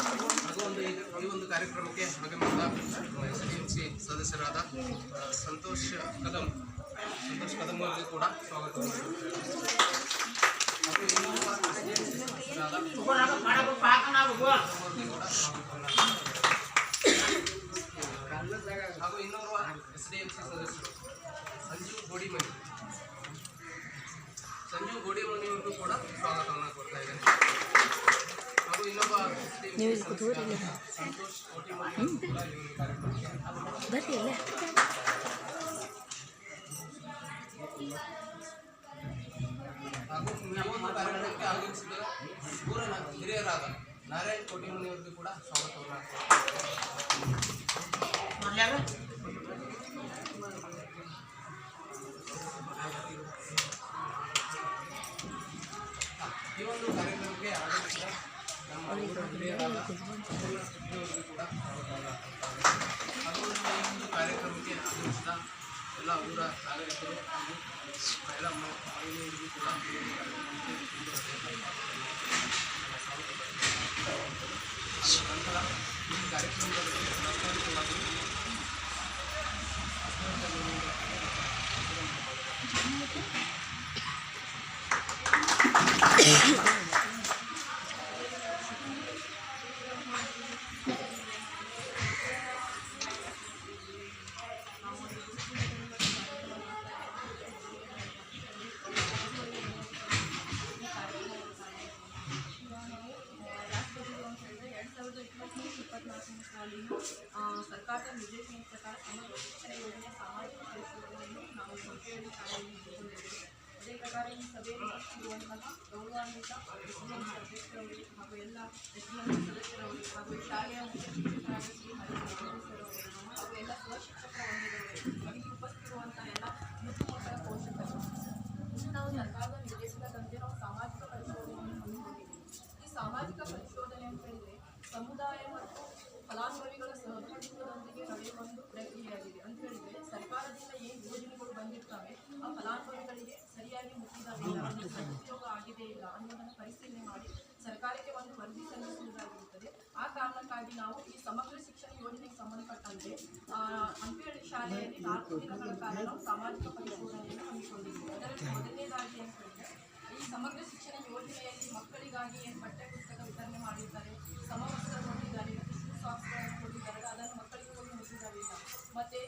ಹಾಗೂ ಒಂದು ಈ ಒಂದು ಕಾರ್ಯಕ್ರಮಕ್ಕೆ ಆಗಮಿಸಿದ ಎಸ್ ಡಿ ಎಂ ಸಿ ಸದಸ್ಯರಾದ ಸಂತೋಷ್ ಕದಂ ಸಂತೋಷ್ ಕದಂ ಅವರಿಗೆ ಕೂಡ ಸ್ವಾಗತ. ಹಾಗೂ ಅವರಿಗೂ ಇನ್ನೋರ್ವ ಎಸ್ ಡಿ ಎಂ ಸಿ ಸದಸ್ಯರು ಸಂಜೀವ್ ಗೋಡಿಮನಿ. ಸಂಜೀವ್ ಗೋಡಿಮನಿಯವ್ರಿಗೂ ಕೂಡ ಸ್ವಾಗತವನ್ನು ಕೊಡ್ತಾ ಇದ್ದೇನೆ ಹಾಗೂ ಇನ್ನೊಬ್ಬ SDMC ಸದಸ್ಯರಾದ ಸಂತೋಷ್ ಕೋಟಿಮನಿ ಅವರು ಕೂಡ ಈ ಒಂದು ಕಾರ್ಯಕ್ರಮಕ್ಕೆ ಬರ್ರಿ ಅಲ್ಲೇ ಹಾಗೂ ಈ ಒಂದು ಕಾರ್ಯಕ್ರಮಕ್ಕೆ ಆಗಮಿಸಿದ ಊರಿನ ಹಿರಿಯರಾದ ನಾರಾಯಣ್ ಕೋಟಿಮನಿಯವರಿಗೂ ಕೂಡ ಸ್ವಾಗತವನ್ನು ಕಾರ್ಯಕ್ರಮಕ್ಕೆ ಆಗಮಿಸಿದ ಎಲ್ಲ ಊರ ನಾಗರಿಕರು ಹಾಗೂ ಎಲ್ಲ ಮ- ಮಹಿಳೆಯರಿಗೂ ಕೂಡ ಈ ಒಂದು ಕಾರ್ಯಕ್ರಮಕ್ಕೆ ಒಂದು ನನ್ನ ಸ್ವಾಗತ ಬಯಸುತ್ತೇನೆ. ನಂತರ ಈ ಕಾರ್ಯಕ್ರಮದ ಬಗ್ಗೆ ಪ್ರಾಸ್ತಾವಿಕವಾಗಿ ಎರಡು ಇಪ್ಪತ್ತ್ಮೂರು ಇಪ್ಪತ್ತ್ನಾಲ್ಕನೇ ಸಾಲಿನ ಆ, ಸರ್ಕಾರದ ನಿರ್ದೇಶನದ ಪ್ರಕಾರ ಸಮಗ್ರ ಶಿಕ್ಷಣ ಯೋಜನೆ ಸಾಮಾಜಿಕ ಪರಿಶೋಧನೆಯನ್ನು ನಾವು ಸಂಸ್ಥೆಯಲ್ಲಿ ಶಾಲೆಯಲ್ಲಿ ಹಮ್ಮಿಕೊಂಡಿದ್ದೇವೆ ಅದೇ ಪ್ರಕಾರ ಈ ಸಭೆಯಲ್ಲಿ ಇರುವಂತಹ ಗೌರವಾನ್ವಿತ ಎಸ್ಡಿಎಂ ಅಧ್ಯಕ್ಷರವರು ಹಾಗೂ ಎಲ್ಲ ಎಸ್ಡಿಎಂ ಸದಸ್ಯರವರು ಹಾಗೂ ಈ ಶಾಲೆಯ ಮುಖ್ಯ ಶಿಕ್ಷಕರಾದ ಶ್ರೀ ಹರಿಶ್ವರವರು ಹಾಗೂ ಎಲ್ಲ ಸ್ವಶಿಕ್ಷಕರ ವಂದನೆಗಳು ಹಾಗೆ ಉಪಸ್ಥಿತಿರುವಂತಹ ಎಲ್ಲ ಮುದ್ದು ಮಕ್ಕಳ ಪೋಷಕರು ಇನ್ನು ನಾವು ಸರ್ಕಾರದ ನಿರ್ದೇಶನದಂತೆ ನಾವು ಸಾಮಾಜಿಕ ಪರಿಶೋಧನೆಯನ್ನು ಹಮ್ಮಿಕೊಂಡಿದ್ದೇವೆ ಈ ಸಾಮಾಜಿಕ ಪರಿಶೋಧನೆ ಅಂತ ಹೇಳಿದ್ರೆ ಸಮುದಾಯ ಮತ್ತು ಫಲಾನುಭವಿಗಳ ಸಹಭಾಗಿತ್ವದೊಂದಿಗೆ ನಡೆಯುವ ಪ್ರಕ್ರಿಯೆಯಾಗಿದೆ ಅಂತ ಹೇಳಿದ್ರೆ ಸರ್ಕಾರದಿಂದ ಏನು ಯೋಜನೆಗಳು ಬಂದಿರ್ತವೆ ಆ ಫಲಾನುಭವಿಗಳಿಗೆ ಸರಿಯಾಗಿ ಮುಟ್ಟಿದಾವೆ ಸದುಪಯೋಗ ಆಗಿದೆ ಇಲ್ಲ ಅನ್ನೋದನ್ನು ಪರಿಶೀಲನೆ ಮಾಡಿ ಸರ್ಕಾರಕ್ಕೆ ಒಂದು ವರದಿ ಸಲ್ಲಿಸುವುದಾಗಿರುತ್ತದೆ ಆ ಕಾರಣಕ್ಕಾಗಿ ನಾವು ಈ ಸಮಗ್ರ ಶಿಕ್ಷಣ ಯೋಜನೆಗೆ ಸಂಬಂಧಪಟ್ಟಂತೆ ಹಂಪಿಹಳ್ಳಿ ಶಾಲೆಯಲ್ಲಿ ನಾಲ್ಕು ದಿನಗಳ ಕಾಲ ನಾವು ಸಾಮಾಜಿಕ ಪರಿಶೋಧನೆಯನ್ನು ಹಮ್ಮಿಕೊಂಡಿದ್ದೇವೆ ಅದರಲ್ಲಿ ಮೊದಲನೇದಾಗಿ ಅಂತ ಹೇಳಿದ್ರೆ ಈ ಸಮಗ್ರ ಶಿಕ್ಷಣ ಯೋಜನೆಯಲ್ಲಿ ಮಕ್ಕಳಿಗಾಗಿ ಏನು ಪಠ್ಯಪುಸ್ತಕ ವಿತರಣೆ ಮಾಡಿರ್ತಾರೆ ಸಮವಸ್ತ್ರ ಕೊಟ್ಟಿದ್ದಾರೆ ಮತ್ತು ಶೂ ಸಾಕ್ಸ್ಗಳನ್ನು ಕೊಟ್ಟಿದ್ದಾರೆ ಅದನ್ನು ಮಕ್ಕಳಿಗೆ ಹೋಗಿ ಮುಟ್ಟಿದ್ದಾರೆ ಇಲ್ಲ ಮತ್ತು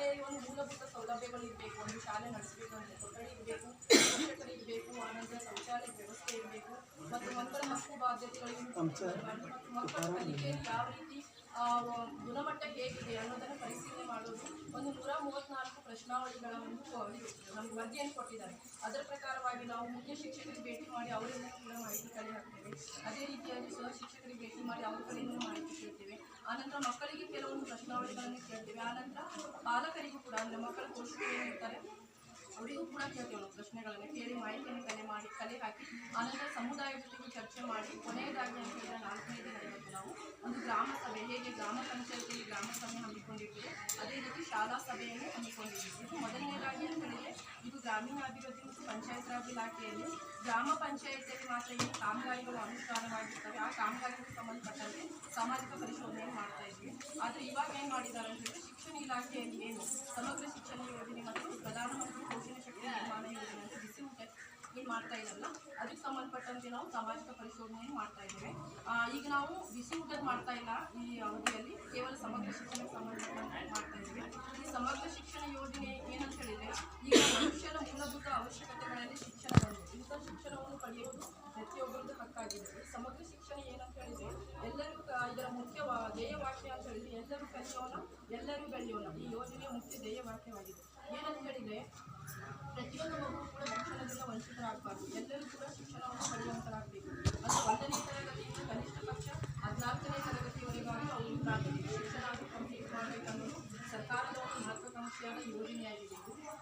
ಶಾಲೆಯಲ್ಲಿ ಒಂದು ಮೂಲಭೂತ ಸೌಲಭ್ಯಗಳು ಇರಬೇಕು, ಒಂದು ಶಾಲೆ ನಡೆಸಬೇಕು ಅಂದರೆ ಕೊಠಡಿ ಇರಬೇಕು ಶಿಕ್ಷಕರು ಇರಬೇಕು ಆನಂತರ ಶೌಚಾಲಯ ವ್ಯವಸ್ಥೆ ಇರಬೇಕು, ಮತ್ತು ಮಕ್ಕಳ ಹಕ್ಕು ಬಾಧ್ಯತೆಗಳಿಗೆ ಮತ್ತು ಮಕ್ಕಳ ಕಲಿಕೆಯಲ್ಲಿ ಯಾವ ರೀತಿ ಗುಣಮಟ್ಟ ಹೇಗಿದೆ ಅನ್ನೋದನ್ನು ಪರಿಶೀಲನೆ ಮಾಡೋದು ಒಂದು ನೂರ ಮೂವತ್ತ್ನಾಲ್ಕು ಪ್ರಶ್ನಾವಳಿಗಳ ಒಂದು ನಮ್ಗೆ ವರದಿಯನ್ನು ಕೊಟ್ಟಿದ್ದಾರೆ. ಅದರ ಪ್ರಕಾರವಾಗಿ ನಾವು ಮುಖ್ಯ ಶಿಕ್ಷಕರಿಗೆ ಭೇಟಿ ಮಾಡಿ ಅವರಿಂದ ಕೂಡ ಮಾಹಿತಿ ಕಲೆ ಹಾಕ್ತೇವೆ. ಅದೇ ರೀತಿಯಾಗಿ ಸಹ ಶಿಕ್ಷಕರಿಗೆ ಭೇಟಿ ಮಾಡಿ ಅವ್ರ ಕಡೆಯಿಂದ ಮಾಹಿತಿ ಕೇಳ್ತೇವೆ. ಆನಂತರ ಮಕ್ಕಳಿಗೆ ಕೆಲವೊಂದು ಪ್ರಶ್ನಾವಳಿಗಳನ್ನು ಕೇಳ್ತೇವೆ. ಆನಂತರ ಪಾಲಕರಿಗೂ ಕೂಡ ಅಂದರೆ ಮಕ್ಕಳ ಪೋಷಕರು ಏನಿರ್ತಾರೆ ಅವರಿಗೂ ಕೂಡ ಕೇಳ್ತೇವೆ ಪ್ರಶ್ನೆಗಳನ್ನು ಕೇಳಿ ಮಾಹಿತಿಯನ್ನು ಕಲೆ ಮಾಡಿ, ಕಲೆ ಹಾಕಿ, ಆನಂತರ ಸಮುದಾಯದ ಜೊತೆಗೆ ಚರ್ಚೆ ಮಾಡಿ, ಕೊನೆಯದಾಗಿ ಅಂತ ಹೇಳಿದ್ರೆ ನಾಲ್ಕನೇದು ನಡೆಯುತ್ತೆ ನಾವು. ಒಂದು ಗ್ರಾಮ ಸಭೆ, ಹೇಗೆ ಗ್ರಾಮ ಪಂಚಾಯತಿಯಲ್ಲಿ ಗ್ರಾಮ ಸಭೆ ಹಮ್ಮಿಕೊಂಡಿದ್ದೇವೆ ಅದೇ ರೀತಿ ಶಾಲಾ ಸಭೆಯನ್ನು ಹಮ್ಮಿಕೊಂಡಿದ್ದೇವೆ ಇದು ಮೊದಲನೇದಾಗಿ ಅಂತ ಹೇಳಿದ್ರೆ, ಇದು ಗ್ರಾಮೀಣಾಭಿವೃದ್ಧಿ ಮತ್ತು ಪಂಚಾಯತ್ ರಾಜ್ ಇಲಾಖೆಯಲ್ಲಿ ಗ್ರಾಮ ಪಂಚಾಯತಿಯಲ್ಲಿ ಮಾತ್ರ ಏನು ಕಾಮಗಾರಿಗಳು ಅನುಷ್ಠಾನವಾಗಿರ್ತವೆ. ಆ ಕಾಮಗಾರಿಗಳಿಗೆ ಸಂಬಂಧಪಟ್ಟಂತೆ ಸಾಮಾಜಿಕ ಪರಿಶೋಧನೆ ಮಾಡ್ತಾ ಇದ್ವಿ ಆದರೆ ಇವಾಗ ಏನು ಮಾಡಿದ್ದಾರೆ ಅಂತ ಹೇಳಿದ್ರೆ, ಶಿಕ್ಷಣ ಇಲಾಖೆಯಲ್ಲಿ ಏನು ಸಮಗ್ರ ಶಿಕ್ಷಣ ಯೋಜನೆ ಮತ್ತು ಪ್ರಧಾನಮಂತ್ರಿ ಪೋಷಣ ಶಕ್ತಿ ನಿರ್ಮಾಣ ಯೋಜನೆ ಅಂತ ಬಿಸಿ ಊಟ ಇದ್ದಾರಲ್ಲ, ಅದಕ್ಕೆ ಸಂಬಂಧಪಟ್ಟಂತೆ ನಾವು ಸಾಮಾಜಿಕ ಪರಿಶೋಧನೆಯನ್ನು ಮಾಡ್ತಾ ಇದ್ದೇವೆ. ಈಗ ನಾವು ಬಿಸಿ ಊಟದ ಮಾಡ್ತಾ ಇಲ್ಲ ಈ ಅವಧಿಯಲ್ಲಿ, ಕೇವಲ ಸಮಗ್ರ ಶಿಕ್ಷಣಕ್ಕೆ ಸಂಬಂಧಪಟ್ಟಂತೆ ಮಾಡ್ತಾ ಇದ್ದೇವೆ. ಈ ಸಮಗ್ರ ಶಿಕ್ಷಣ ಯೋಜನೆ ಏನಂತ ಹೇಳಿದ್ರೆ, ಈಗ ಮನುಷ್ಯನ ಮೂಲಭೂತ ಅವಶ್ಯಕತೆಗಳಲ್ಲಿ ಶಿಕ್ಷಣ ಇಂಥ ಶಿಕ್ಷಣವನ್ನು ಪಡೆಯುವುದು ಪ್ರತಿಯೊಬ್ಬರದ್ದು ಹಕ್ಕಾಗಿದೆ. ಸಮಗ್ರ ಶಿಕ್ಷಣ ಏನಂತ ಹೇಳಿದ್ರೆ ಎಲ್ಲರಿಗೂ ಇದರ ಮುಖ್ಯ ಧ್ಯೇಯ ವಾಕ್ಯ ಅಂತ ಹೇಳಿದ್ರೆ, ಎಲ್ಲರೂ ಕಲಿಯೋಣ, ಎಲ್ಲರೂ ಬೆಳೆಯೋಣ. ಈ ಯೋಜನೆಯ ಮುಖ್ಯ ಧ್ಯೇಯವಾಕ್ಯವಾಗಿದೆ. ಏನಂತ ಹೇಳಿದ್ರೆ, ಪ್ರತಿಯೊಂದು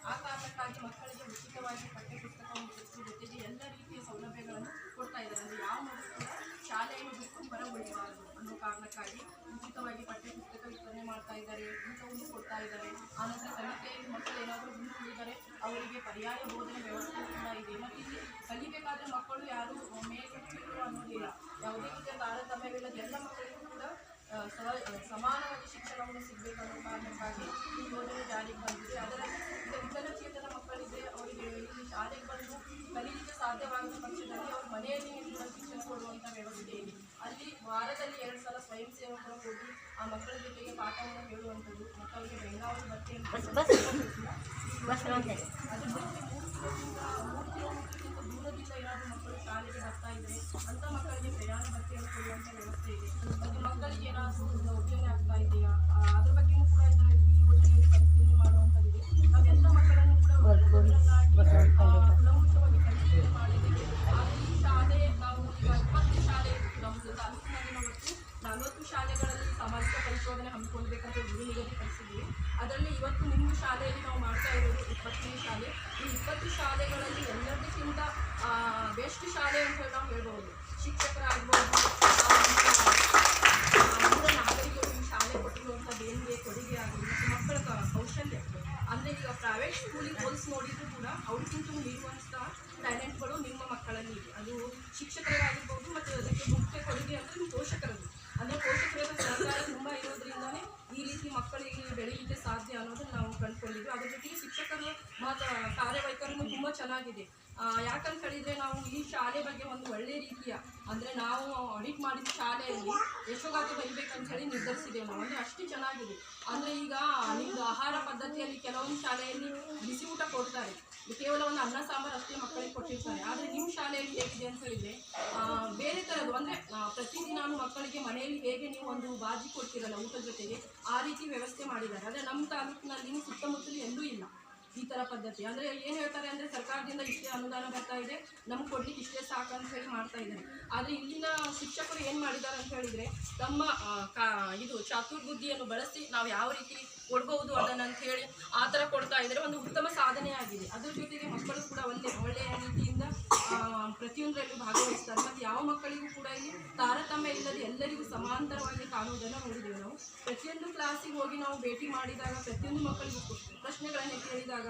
ಆ ಕಾರಣಕ್ಕಾಗಿ ಮಕ್ಕಳಿಗೆ ಉಚಿತವಾಗಿ ಪಠ್ಯಪುಸ್ತಕವನ್ನು ಕೊಡಿಸುವ ಜೊತೆಗೆ ಎಲ್ಲ ರೀತಿಯ ಸೌಲಭ್ಯಗಳನ್ನು ಕೊಡ್ತಾ ಇದ್ದಾರೆ. ಅಂದರೆ ಯಾವ ಮಕ್ಕಳು ಕೂಡ ಶಾಲೆಯನ್ನು ಬಿಟ್ಟು ಹೊರಗುಳಿಬಾರದು ಅನ್ನೋ ಕಾರಣಕ್ಕಾಗಿ ಉಚಿತವಾಗಿ ಪಠ್ಯಪುಸ್ತಕ ವಿತರಣೆ ಮಾಡ್ತಾ ಇದ್ದಾರೆ, ಊಟವನ್ನು ಕೊಡ್ತಾ ಇದ್ದಾರೆ. ಆನಂತರ ಕಲಿಕೆಯಲ್ಲಿ ಮಕ್ಕಳು ಏನಾದರೂ ಹಿಂದುಳಿದರೆ ಅವರಿಗೆ ಪರ್ಯಾಯ ಬೋಧನೆ ವ್ಯವಸ್ಥೆ ಕೂಡ ಇದೆ. ಮತ್ತು ಇಲ್ಲಿ ಕಲಿಬೇಕಾದ್ರೆ ಮಕ್ಕಳು ಯಾರು ಮೇಲ್ಕಟ್ಟರು ಅನ್ನೋದಿಲ್ಲ. ಯಾವುದೇ ರೀತಿಯ ತಾರತಮ್ಯವಿಲ್ಲದೆ ಎಲ್ಲ ಮಕ್ಕಳಿಗೂ ಕೂಡ ಸಮಾನವಾಗಿ ಶಿಕ್ಷಣವನ್ನು ಸಿಗಬೇಕನ್ನೋ ಕಾರಣಕ್ಕಾಗಿ ಈ ಯೋಜನೆ ಜಾರಿಗೆ ಬಂದಿದೆ. ಅದರಲ್ಲಿ ಆ ಮಕ್ಕಳ ಜೊತೆಗೆ ಪಾಠವನ್ನು ಹೇಳುವಂಥದ್ದು ಮಕ್ಕಳಿಗೆ ಬೆಂಗಾವಲು ಭತ್ಯೆಯನ್ನು ಅದ್ರ ಜೊತೆ ಮೂರು ಬೆಸ್ಟ್ ಶಾಲೆ ಅಂತ ನಾವು ಹೇಳ್ಬೋದು ಶಿಕ್ಷಕರಾಗ್ಬೋದು ನಮ್ಮ, ನಾಗರಿಕರು ಶಾಲೆ ಕೊಟ್ಟಿರುವಂಥ ದೇಣಿಗೆ ಕೊಡುಗೆ ಆಗಲಿ ಮಕ್ಕಳ ಕೌಶಲ್ಯ ಅಂದರೆ ಈಗ ಪ್ರೈವೇಟ್ ಸ್ಕೂಲಿಗೆ ಹೋಲಿಸಿ ನೋಡಿದ್ರು ಕೂಡ ಅವ್ರಿಗಿಂತ ನೀಡುವಂಥ ಟ್ಯಾಲೆಂಟ್ಗಳು ನಿಮ್ಮ ಮಕ್ಕಳಲ್ಲಿ ಅದು ಶಿಕ್ಷಕರಾಗಿರ್ಬೋದು ಮತ್ತು ಅದಕ್ಕೆ ಮುಖ್ಯ ಕೊಡುಗೆ ಅಂದರೆ ನಿಮ್ಮ ಪೋಷಕರದ್ದು ಅಂದರೆ ಪೋಷಕರ ಸಹಕಾರ ತುಂಬ ಇರೋದ್ರಿಂದನೇ ಈ ರೀತಿ ಮಕ್ಕಳಿಗೆ ಬೆಳೆಯಲಿಕ್ಕೆ ಸಾಧ್ಯ ಅನ್ನೋದನ್ನು ನಾವು ಕಂಡುಕೊಂಡಿದ್ವಿ ಅದ್ರ ಜೊತೆಗೆ ಶಿಕ್ಷಕರ ಮಾತ್ರ ಕಾರ್ಯವೈಖರಿನೂ ತುಂಬ ಚೆನ್ನಾಗಿದೆ ಯಾಕಂತ ಹೇಳಿದ್ರೆ ಶಾಲೆ ಬಗ್ಗೆ ಒಂದು ಒಳ್ಳೆ ರೀತಿಯ, ಅಂದರೆ ನಾವು ಆಡಿಟ್ ಮಾಡಿದ ಶಾಲೆಯಲ್ಲಿ ಯಶೋಗಾತಿ ಬರಿಬೇಕಂತ ಹೇಳಿ ನಿರ್ಧರಿಸಿದ್ದೇವೆ ನಾವು. ಅಂದರೆ ಅಷ್ಟು ಚೆನ್ನಾಗಿದೆ. ಅಂದರೆ ಈಗ ನಿಮ್ಮದು ಆಹಾರ ಪದ್ಧತಿಯಲ್ಲಿ ಕೆಲವೊಂದು ಶಾಲೆಯಲ್ಲಿ ಬಿಸಿ ಊಟ ಕೊಡ್ತಾರೆ ಕೇವಲ ಒಂದು ಅನ್ನ, ಸಾಂಬಾರು ಅಷ್ಟೇ ಮಕ್ಕಳಿಗೆ ಕೊಟ್ಟಿರ್ತಾರೆ. ಆದರೆ ನಿಮ್ಮ ಶಾಲೆಯಲ್ಲಿ ಹೇಗಿದೆ ಅಂತ ಹೇಳಿದ್ರೆ ಬೇರೆ ಥರದ್ದು ಅಂದರೆ ಪ್ರತಿದಿನ ಮಕ್ಕಳಿಗೆ ಮನೆಯಲ್ಲಿ ಹೇಗೆ ನೀವು ಒಂದು ಬಾಜಿ ಕೊಡ್ತೀರಲ್ಲ ಊಟದ ಜೊತೆಗೆ, ಆ ರೀತಿ ವ್ಯವಸ್ಥೆ ಮಾಡಿದ್ದಾರೆ. ಆದರೆ ನಮ್ಮ ತಾಲೂಕಿನಲ್ಲಿ ಸುತ್ತಮುತ್ತಲು ಎಲ್ಲೂ ಇಲ್ಲ. ಈ ಥರ ಪದ್ಧತಿ. ಅಂದರೆ ಏನು ಹೇಳ್ತಾರೆ ಅಂದರೆ ಸರ್ಕಾರದಿಂದ ಇಷ್ಟೇ ಅನುದಾನ ಬರ್ತಾ ಇದೆ, ನಮ್ಗೆ ಕೊಡ್ಲಿಕ್ಕೆ ಇಷ್ಟೇ ಸಾಕು ಅಂತ ಹೇಳಿ ಮಾಡ್ತಾ ಇದ್ದಾರೆ. ಆದರೆ ಇಲ್ಲಿನ ಶಿಕ್ಷಕರು ಏನು ಮಾಡಿದ್ದಾರೆ ಅಂತ ಹೇಳಿದರೆ, ತಮ್ಮ ಕಾ, ಇದು ಚಾತುರ್ಬುದ್ಧಿಯನ್ನು ಬಳಸಿ ನಾವು ಯಾವ ರೀತಿ ಕೊಡ್ಬೋದು ಅದನ್ನು ಅಂತ ಹೇಳಿ ಆ ಥರ ಕೊಡ್ತಾ ಇದ್ದಾರೆ. ಒಂದು ಉತ್ತಮ ಸಾಧನೆ ಆಗಿದೆ. ಅದ್ರ ಜೊತೆಗೆ ಮಕ್ಕಳು ಕೂಡ ಒಂದೇ ಒಳ್ಳೆಯ ರೀತಿಯಿಂದ ಪ್ರತಿಯೊಂದರಲ್ಲೂ ಭಾಗವಹಿಸ್ತಾರೆ. ಮತ್ತು ಯಾವ ಮಕ್ಕಳಿಗೂ ಕೂಡ ಇಲ್ಲಿ ತಾರತಮ್ಯ ಇಲ್ಲದೆ ಎಲ್ಲರಿಗೂ ಸಮಾಂತರವಾಗಿ ಕಾಣುವುದನ್ನು ನೋಡಿದ್ದೇವೆ ನಾವು. ಪ್ರತಿಯೊಂದು ಕ್ಲಾಸಿಗೆ ಹೋಗಿ ನಾವು ಭೇಟಿ ಮಾಡಿದಾಗ, ಪ್ರತಿಯೊಂದು ಮಕ್ಕಳಿಗೂ ಪ್ರಶ್ನೆಗಳನ್ನು ಕೇಳಿದಾಗ,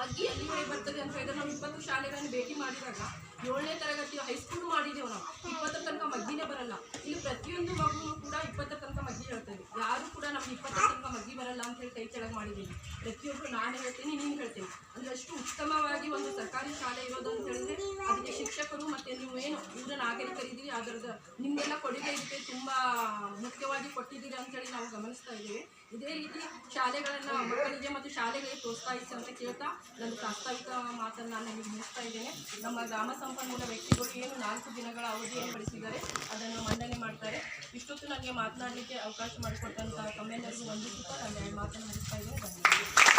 ಮಗ್ಗಿ ಎಲ್ಲಿವರೆಗೆ ಬರ್ತದೆ ಅಂತ ಹೇಳಿದ್ರೆ ನಾವು ಇಪ್ಪತ್ತು ಶಾಲೆಗಳನ್ನು ಭೇಟಿ ಮಾಡಿದಾಗ, ಏಳನೇ ತರಗತಿ ಹೈಸ್ಕೂಲ್ ಮಾಡಿದ್ದೇವೆ ನಾವು ಇಪ್ಪತ್ತರ ತನಕ ಮಗ್ಗಿನೇ ಬರಲ್ಲ ಇಲ್ಲಿ ಪ್ರತಿಯೊಂದು ಮಗುವು ಕೂಡ ಇಪ್ಪತ್ತರ ತನಕ ಮಗ್ಗಿ ಹೇಳ್ತೇವೆ ಯಾರು ಕೂಡ ನಮ್ಗೆ ಇಪ್ಪತ್ತರ ತನಕ ಮಗ್ಗಿ ಬರಲ್ಲ ಅಂತ ಹೇಳಿ ಕೈ ಕೆಳಗೆ ಮಾಡಿದ್ದೀವಿ ಪ್ರತಿಯೊಬ್ಬರು ನಾನು ಹೇಳ್ತೀನಿ, ನೀನು ಹೇಳ್ತೀನಿ. ಅಂದರೆ ಅಷ್ಟು ಉತ್ತಮವಾಗಿ ಒಂದು ಸರ್ಕಾರಿ ಶಾಲೆ ಇರೋದು ಅಂತ ಹೇಳಿದ್ರೆ ಅದಕ್ಕೆ ಶಿಕ್ಷಕರು ಮತ್ತು ನೀವು ಏನು ಊರ ನಾಗರಿಕರಿದ್ದೀರಿ ಅದರದ ನಿಮಗೆಲ್ಲ ಕೊಡುಗೆ ಇದಕ್ಕೆ ತುಂಬ ಮುಖ್ಯವಾಗಿ ಕೊಟ್ಟಿದ್ದೀರಿ ಅಂತ ಹೇಳಿ ನಾವು ಗಮನಿಸ್ತಾ ಇದ್ದೀವಿ. ಇದೇ ರೀತಿ ಶಾಲೆಗಳನ್ನು ಮಕ್ಕಳಿಗೆ ಮತ್ತು ಶಾಲೆಗಳಿಗೆ ಪ್ರೋತ್ಸಾಹಿಸಿ ಅಂತ ಕೇಳ್ತಾ ನನ್ನ ಪ್ರಾಸ್ತಾವಿಕ ಮಾತನ್ನು ನಾನು ನಿಮಗೆ ಮುಗಿಸ್ತಾ ಇದ್ದೇನೆ. ನಮ್ಮ ಗ್ರಾಮ ಸಂಪನ್ಮೂಲ ವ್ಯಕ್ತಿಗಳು ಏನು ನಾಲ್ಕು ದಿನಗಳ ಅವಧಿಯನ್ನು ಬಳಸಿದ್ದಾರೆ ಅದನ್ನು ಮಂಡನೆ ಮಾಡ್ತಾರೆ. ಇಷ್ಟೊತ್ತು ನನಗೆ ಮಾತನಾಡಲಿಕ್ಕೆ ಅವಕಾಶ ಮಾಡಿಕೊಟ್ಟಂತಹ ತಮ್ಮೆಲ್ಲರಿಗೂ ಒಂದು ನಾನು ಮಾತನ್ನು ನಡೆಸ್ತಾ ಇದ್ದೇನೆ. ಧನ್ಯವಾದ